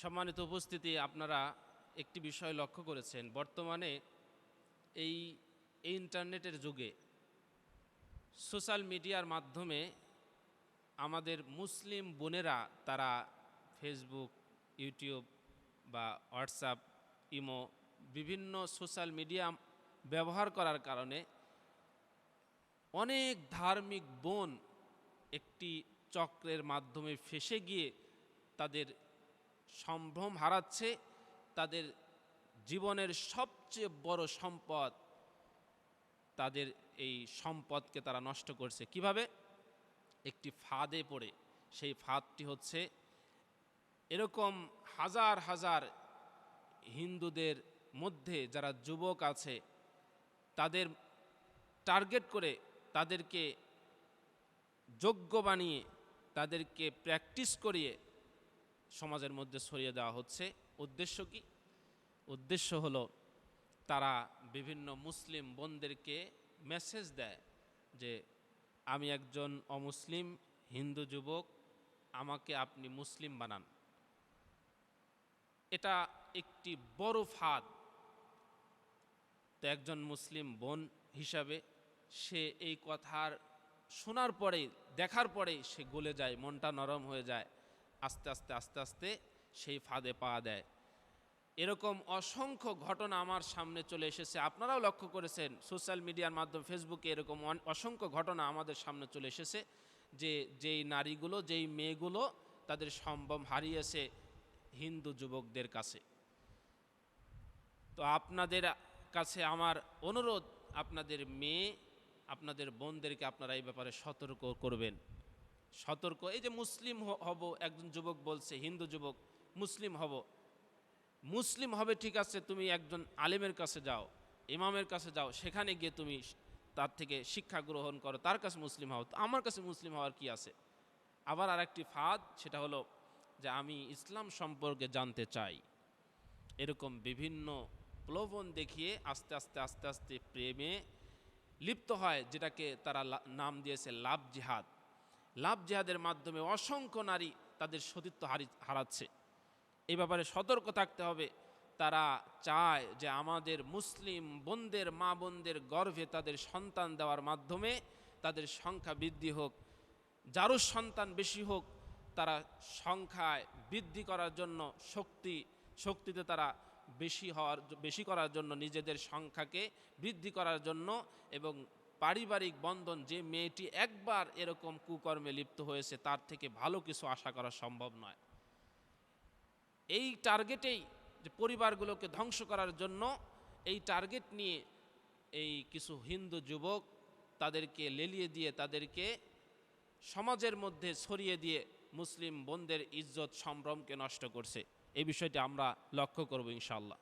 সম্মানিত উপস্থিতি, আপনারা একটি বিষয় লক্ষ্য করেছেন। বর্তমানে এই ইন্টারনেটের যুগে সোশ্যাল মিডিয়ার মাধ্যমে আমাদের মুসলিম বোনেরা, তারা ফেসবুক, ইউটিউব বা হোয়াটসঅ্যাপ, ইমো বিভিন্ন সোশ্যাল মিডিয়া ব্যবহার করার কারণে অনেক ধার্মিক বোন একটি চক্রের মাধ্যমে ফেসে গিয়ে তাদের সম্ভ্রম হারাচ্ছে, তাদের জীবনের সবচেয়ে বড় সম্পদ তাদের এই সম্পদকে তারা নষ্ট করছে। কীভাবে? একটি ফাঁদে পড়ে। সেই ফাঁদটি হচ্ছে এরকম হাজার হাজার হিন্দুদের মধ্যে যারা যুবক আছে, তাদের টার্গেট করে তাদেরকে যোগ্য বানিয়ে, তাদেরকে প্র্যাকটিস করিয়ে সমাজের মধ্যে ছড়িয়ে দেওয়া হচ্ছে। উদ্দেশ্য কি? উদ্দেশ্য হলো তারা বিভিন্ন মুসলিম বোনদেরকে মেসেজ দেয় যে, আমি একজন অমুসলিম হিন্দু যুবক, আমাকে আপনি মুসলিম বানান। এটা একটি বড় ফাঁদ। তো একজন মুসলিম বোন হিসাবে সে এই কথার শোনার পরেই, দেখার পরেই সে গলে যায়, মনটা নরম হয়ে যায়। আস্তে আস্তে আস্তে আস্তে সেই ফাঁদে পা দেয়। এরকম অসংখ্য ঘটনা আমার সামনে চলে এসেছে। আপনারাও লক্ষ্য করেছেন, সোশ্যাল মিডিয়ার মাধ্যমে, ফেসবুকে এরকম অসংখ্য ঘটনা আমাদের সামনে চলে এসেছে যে, যেই নারীগুলো, যেই মেয়েগুলো তাদের সম্ভব হারিয়েছে হিন্দু যুবকদের কাছে। তো আপনাদের কাছে আমার অনুরোধ, আপনাদের মেয়ে, আপনাদের বোনদেরকে আপনারা এই ব্যাপারে সতর্ক করবেন। সতর্ক। এই যে মুসলিম হব, একজন যুবক বলছে, হিন্দু যুবক, মুসলিম হব। মুসলিম হবে, ঠিক আছে, তুমি একজন আলেমের কাছে যাও, ইমামের কাছে যাও, সেখানে গিয়ে তুমি তার থেকে শিক্ষা গ্রহণ করো, তার কাছে মুসলিম হও। আমার কাছে মুসলিম হওয়ার কি আছে? আবার আরেকটি ফাঁদ, সেটা হলো যে আমি ইসলাম সম্পর্কে জানতে চাই। এরকম বিভিন্ন প্রলোভন দেখিয়ে আস্তে আস্তে আস্তে আস্তে প্রেমে লিপ্ত হয়, যেটাকে তারা নাম দিয়েছে লাভ জিহাদ। লাভ জিহাদের মাধ্যমে অসংখ্য নারী তাদের সতীত্ব হারি হারাচ্ছে। এ ব্যাপারে সতর্ক থাকতে হবে। তারা চায় যে আমাদের মুসলিম বোনদের, মা বোনদের গর্ভে তাদের সন্তান দেওয়ার মাধ্যমে তাদের সংখ্যা বৃদ্ধি হোক। যারও সন্তান বেশি হোক, তারা সংখ্যায় বৃদ্ধি করার জন্য শক্তি, শক্তিতে তারা বেশি হওয়ার, বেশি করার জন্য নিজেদের সংখ্যাকে বৃদ্ধি করার জন্য এবং পারিবারিক বন্ধন যে মেয়েটি একবার এরকম কুকর্মে লিপ্ত হয়েছে, তার থেকে ভালো কিছু আশা করা সম্ভব নয়। এই টার্গেটেই যে পরিবারগুলোকে ধ্বংস করার জন্য এই টার্গেট নিয়ে এই কিছু হিন্দু যুবক তাদেরকে লেলিয়ে দিয়ে, তাদেরকে সমাজের মধ্যে ছড়িয়ে দিয়ে মুসলিম বোনদের ইজ্জত, সম্ভ্রমকে নষ্ট করছে। এই বিষয়টি আমরা লক্ষ্য করব ইনশাল্লাহ